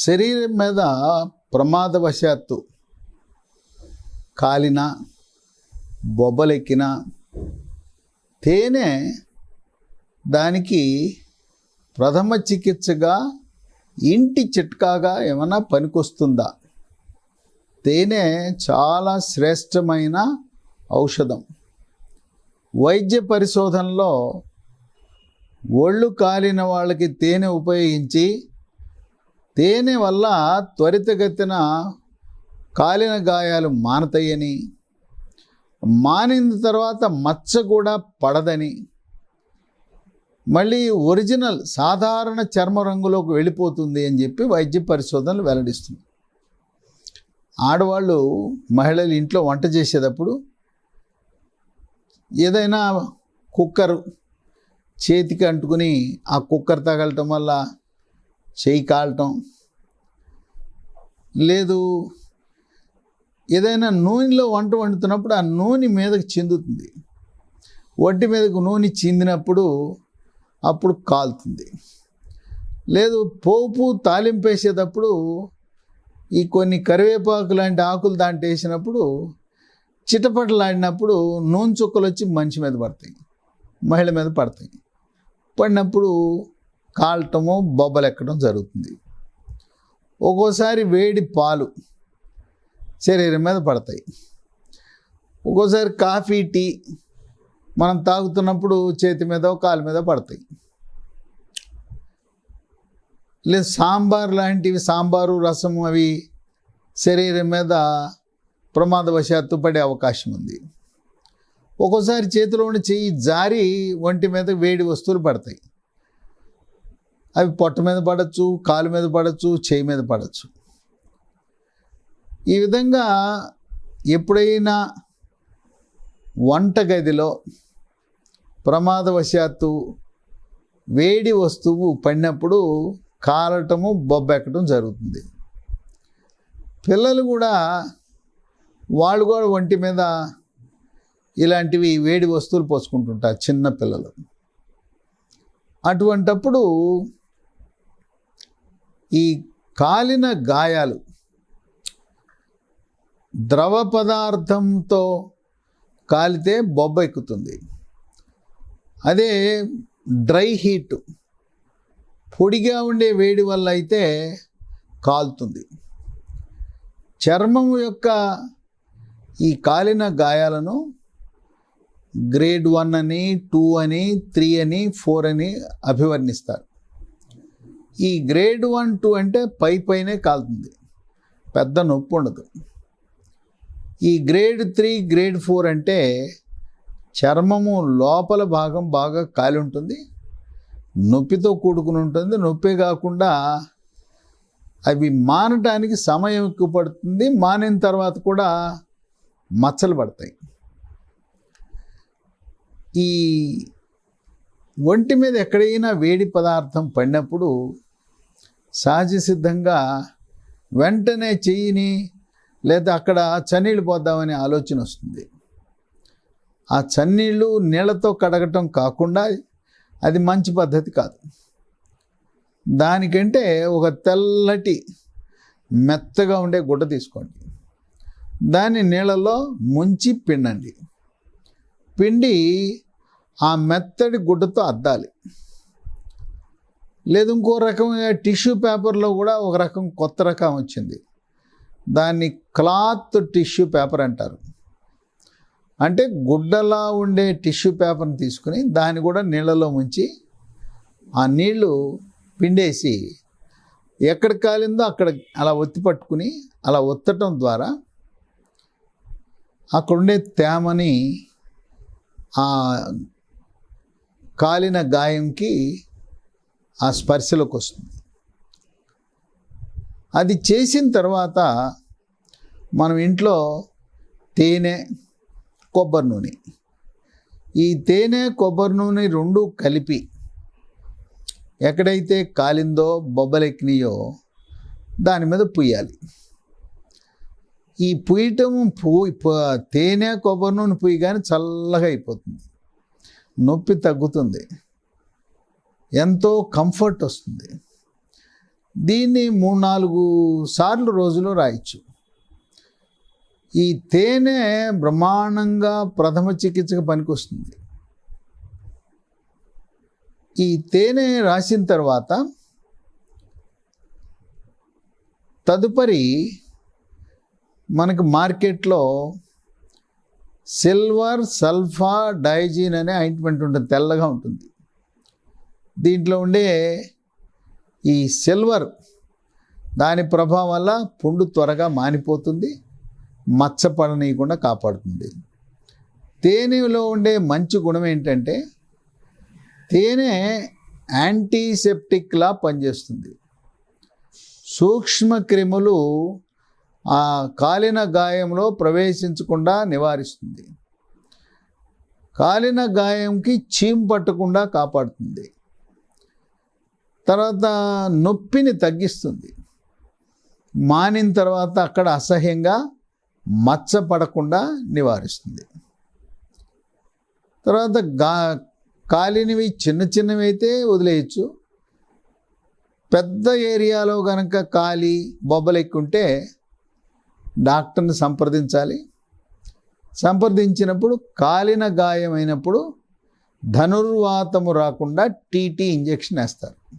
శరీరం మీద ప్రమాదవశాత్తు కాలిన బొబ్బలెక్కిన తేనె దానికి ప్రథమ చికిత్సగా ఇంటి చిట్కాగా ఏమైనా పనికొస్తుందా? తేనె చాలా శ్రేష్టమైన ఔషధం. వైద్య పరిశోధనలో ఒళ్ళు కాలిన వాళ్ళకి తేనె ఉపయోగించి తేనె వల్ల త్వరితగతిన కాలిన గాయాలు మానతాయని మానిన తర్వాత మచ్చ కూడా పడదని. మళ్ళీ ఒరిజినల్ సాధారణ చర్మ రంగులోకి వెళ్ళిపోతుంది అని చెప్పి వైద్య పరిశోధనలు వెల్లడిస్తుంది ఆడవాళ్ళు మహిళలు ఇంట్లో వంట చేసేటప్పుడు ఏదైనా కుక్కర్ చేతికి అంటుకుని ఆ కుక్కర్ తగలటం వల్ల చేయి కాలటం లేదు. ఏదైనా నూనెలో వంట వండుతున్నప్పుడు ఆ నూనె మీదకి చెందుతుంది. ఒంటి మీదకు నూనె చిందినప్పుడు అప్పుడు కాలుతుంది. లేదు పోపు తాలింపు వేసేటప్పుడు ఈ కొన్ని కరివేపాకు లాంటి ఆకులు దాంట్లో వేసినప్పుడు చిటపటలాడినప్పుడు నూనె చుక్కలు వచ్చి మనిషి మీద పడతాయి మహిళ మీద పడతాయి. పడినప్పుడు కాలటము బొబ్బలు ఎక్కడం జరుగుతుంది. ఒక్కోసారి వేడి పాలు శరీరం మీద పడతాయి. ఒక్కోసారి కాఫీ టీ మనం తాగుతున్నప్పుడు చేతి మీద కాలు మీద పడతాయి. లేదు సాంబార్ లాంటివి సాంబారు రసం అవి శరీరం మీద ప్రమాదవశాత్తు పడే అవకాశం ఉంది. ఒక్కోసారి చేతిలో ఉన్న చెయ్యి జారి ఒంటి మీద వేడి వస్తువులు పడతాయి. అవి పొట్ట మీద పడచ్చు కాలు మీద పడచ్చు చేయి మీద పడచ్చు. ఈ విధంగా ఎప్పుడైనా వంటగదిలో ప్రమాదవశాత్తు వేడి వస్తువు పడినప్పుడు కాలటము బొబ్బెక్కడం జరుగుతుంది. పిల్లలు కూడా వాళ్ళు కూడా ఒంటి మీద ఇలాంటివి వేడి వస్తువులు పోసుకుంటుంటారు చిన్న పిల్లలు. అటువంటప్పుడు ఈ కాలిన గాయాలు ద్రవ పదార్థంతో కాలితే బొబ్బ ఎక్కుతుంది. అదే డ్రై హీట్ పొడిగా ఉండే వేడి వల్ల అయితే కాలుతుంది. చర్మం యొక్క ఈ కాలిన గాయాలను గ్రేడ్ వన్ అని టూ అని త్రీ అని ఫోర్ అని అభివర్ణిస్తారు. ఈ గ్రేడ్ వన్ టూ అంటే పై పైనే కాలుతుంది. పెద్ద నొప్పి ఉండదు. ఈ గ్రేడ్ త్రీ గ్రేడ్ ఫోర్ అంటే చర్మము లోపల భాగం బాగా కాలి ఉంటుంది. నొప్పితో కూడుకుని ఉంటుంది. నొప్పే కాకుండా అవి మానటానికి సమయం ఎక్కువ పడుతుంది. మానిన తర్వాత కూడా మచ్చలు పడతాయి. ఈ ఒంటి మీద ఎక్కడైనా వేడి పదార్థం పడినప్పుడు సహజ సిద్ధంగా వెంటనే చెయ్యిని లేదా అక్కడ చన్నీళ్ళు పోద్దామనే ఆలోచన వస్తుంది. ఆ చన్నీళ్ళు నీళ్ళతో కడగటం కాకుండా అది మంచి పద్ధతి కాదు. దానికంటే ఒక తెల్లటి మెత్తగా ఉండే గుడ్డ తీసుకోండి. దాన్ని నీళ్ళలో ముంచి పిండండి. పిండి ఆ మెత్తడి గుడ్డతో అద్దాలి. లేదు ఇంకో రకమైన టిష్యూ పేపర్లో కూడా ఒక రకం కొత్త రకం వచ్చింది. దాన్ని క్లాత్ టిష్యూ పేపర్ అంటారు. అంటే గుడ్డలా ఉండే టిష్యూ పేపర్ని తీసుకుని దాన్ని కూడా నీళ్ళలో ముంచి ఆ నీళ్ళు పిండేసి ఎక్కడ కాలిందో అక్కడ అలా ఒత్తి పట్టుకుని అలా ఒత్తటం ద్వారా అక్కడుండే తేమని ఆ కాలిన గాయంకి ఆ స్పర్శలోకి వస్తుంది. అది చేసిన తర్వాత మనం ఇంట్లో తేనె కొబ్బరి నూనె. ఈ తేనె కొబ్బరి నూనె రెండు కలిపి ఎక్కడైతే కాలిందో బొబ్బలెక్కినాయో దాని మీద పుయ్యాలి ఈ పుయ్యటం పూ ప- తేనె కొబ్బరి నూనె పుయ్యి కానీ చల్లగా అయిపోతుంది. నొప్పి తగ్గుతుంది. ఎంతో కంఫర్ట్ వస్తుంది. దీన్ని మూడు నాలుగు సార్లు రోజులో రాయొచ్చు. ఈ తేనె బ్రహ్మాండంగా ప్రథమ చికిత్సకు పనికొస్తుంది. ఈ తేనె రాసిన తర్వాత తదుపరి మనకు మార్కెట్లో సిల్వర్ సల్ఫా డైజీన్ అనే ఆయింట్మెంట్ ఉంటుంది తెల్లగా ఉంటుంది. దీంట్లో ఉండే ఈ సిల్వర్ దాని ప్రభావం వల్ల పుండు త్వరగా మానిపోతుంది మచ్చ పడనీయకుండా కాపాడుతుంది. తేనెలో ఉండే మంచి గుణం ఏంటంటే తేనె యాంటీసెప్టిక్లా పనిచేస్తుంది. సూక్ష్మ క్రిములు ఆ కాలిన గాయంలో ప్రవేశించకుండా నివారిస్తుంది. కాలిన గాయంకి చీమ్ పట్టకుండా కాపాడుతుంది. తర్వాత నొప్పిని తగ్గిస్తుంది. మానిన తర్వాత అక్కడ అసహ్యంగా మచ్చ పడకుండా నివారిస్తుంది. తర్వాత గా కాలినవి చిన్న చిన్నవి అయితే వదిలేయచ్చు. పెద్ద ఏరియాలో కనుక కాలి బొబ్బలు ఎక్కుంటే డాక్టర్ని సంప్రదించాలి. సంప్రదించినప్పుడు కాలిన గాయమైనప్పుడు ధనుర్వాతము రాకుండా టీటీ ఇంజెక్షన్ వేస్తారు.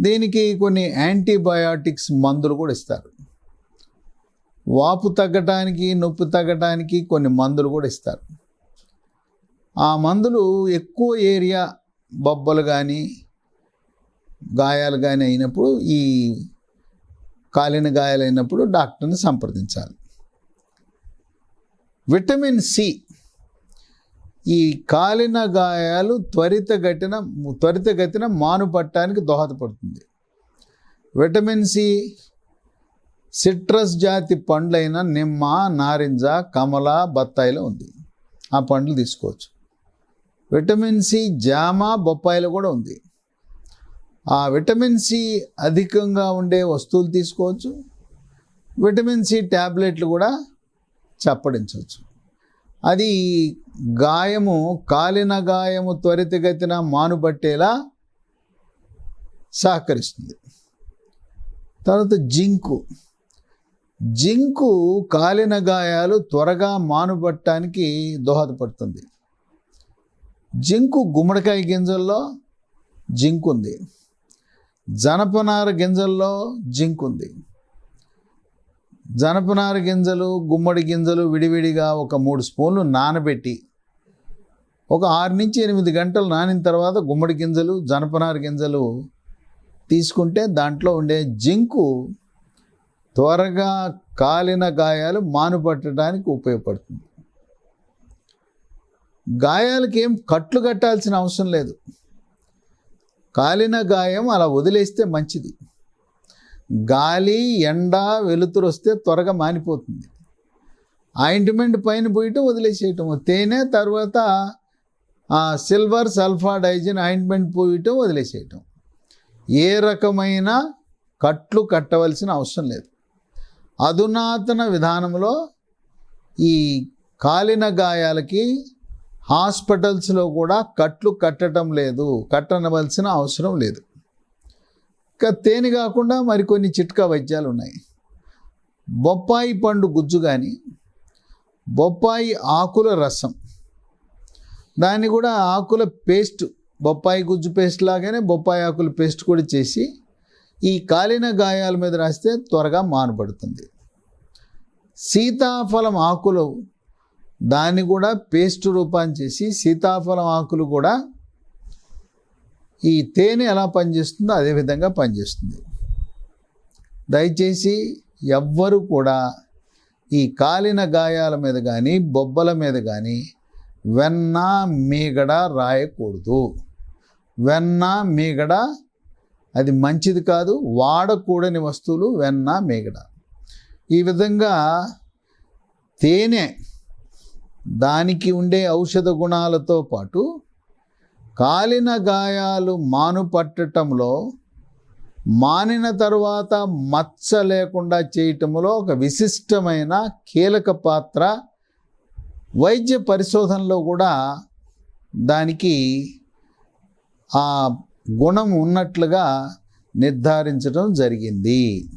దీనికి కొన్ని యాంటీబయాటిక్స్ మందులు కూడా ఇస్తారు. వాపు తగ్గటానికి నొప్పి తగ్గటానికి కొన్ని మందులు కూడా ఇస్తారు. ఆ మందులు ఎక్కువ ఏరియా బొబ్బలు కానీ గాయాలు కానీ అయినప్పుడు ఈ కాలిన గాయాలైనప్పుడు డాక్టర్ని సంప్రదించాలి. Vitamin C. ఈ కాలిన గాయాలు త్వరితగతిన త్వరితగతిన మానుపట్టడానికి దోహదపడుతుంది. విటమిన్ సి సిట్రస్ జాతి పండ్లైన నిమ్మ నారింజ కమల బత్తాయిలో ఉంది. ఆ పండ్లు తీసుకోవచ్చు. విటమిన్ సి జామ బొప్పాయిలో కూడా ఉంది. ఆ విటమిన్ సి అధికంగా ఉండే వస్తువులు తీసుకోవచ్చు. విటమిన్ సి ట్యాబ్లెట్లు కూడా చప్పడించవచ్చు. అది గాయము కాలిన గాయము త్వరితగతిన మానుపట్టేలా సహకరిస్తుంది. తర్వాత జింకు. జింకు కాలిన గాయాలు త్వరగా మానుపట్టడానికి దోహదపడుతుంది. జింకు గుమ్మడికాయ గింజల్లో జింకు ఉంది. జనపనార గింజల్లో జింక్ ఉంది. జనపనార గింజలు గుమ్మడి గింజలు విడివిడిగా ఒక మూడు స్పూన్లు నానబెట్టి ఒక ఆరు నుంచి ఎనిమిది గంటలు నానిన తర్వాత గుమ్మడి గింజలు జనపనార గింజలు తీసుకుంటే దాంట్లో ఉండే జింకు త్వరగా కాలిన గాయాలు మానుపట్టడానికి ఉపయోగపడుతుంది. గాయాలకి ఏం కట్లు కట్టాల్సిన అవసరం లేదు. కాలిన గాయం అలా వదిలేస్తే మంచిది. గాలి ఎండ వెలుతురు వస్తే త్వరగా మానిపోతుంది. ఆయింట్మెంట్ పైన పోయటం వదిలేసేయటం తేనె తర్వాత సిల్వర్ సల్ఫాడైజిన్ ఆయింట్మెంట్ పోయటం వదిలేసేయటం. ఏ రకమైన కట్లు కట్టవలసిన అవసరం లేదు. అధునాతన విధానంలో ఈ కాలిన గాయాలకి హాస్పిటల్స్లో కూడా కట్లు కట్టడం లేదు కట్టనవలసిన అవసరం లేదు. ఇంకా తేనె కాకుండా మరికొన్ని చిట్కా వైద్యాలు ఉన్నాయి. బొప్పాయి పండు గుజ్జు కానీ బొప్పాయి ఆకుల రసం. దాన్ని కూడా ఆకుల పేస్ట్ బొప్పాయి గుజ్జు పేస్ట్ లాగానే బొప్పాయి ఆకుల పేస్ట్ కూడా చేసి ఈ కాలిన గాయాల మీద రాస్తే త్వరగా మానబడుతుంది. సీతాఫలం ఆకులు దాన్ని కూడా పేస్ట్ రూపాన్ని చేసి సీతాఫలం ఆకులు కూడా ఈ తేనె ఎలా పనిచేస్తుందో అదే విధంగా పనిచేస్తుంది. దయచేసి ఎవ్వరు కూడా ఈ కాలిన గాయాల మీద కానీ బొబ్బల మీద కానీ వెన్న మీగడ రాయకూడదు. వెన్న మీగడ అది మంచిది కాదు వాడకూడని వస్తువులు వెన్న మీగడ. ఈ విధంగా తేనె దానికి ఉండే ఔషధ గుణాలతో పాటు కాలిన గాయాలు మానుపట్టడంలో మానిన తరువాత మచ్చ లేకుండా చేయటంలో ఒక విశిష్టమైన కీలక పాత్ర వైద్య పరిశోధనలో కూడా దానికి ఆ గుణం ఉన్నట్లుగా నిర్ధారించడం జరిగింది.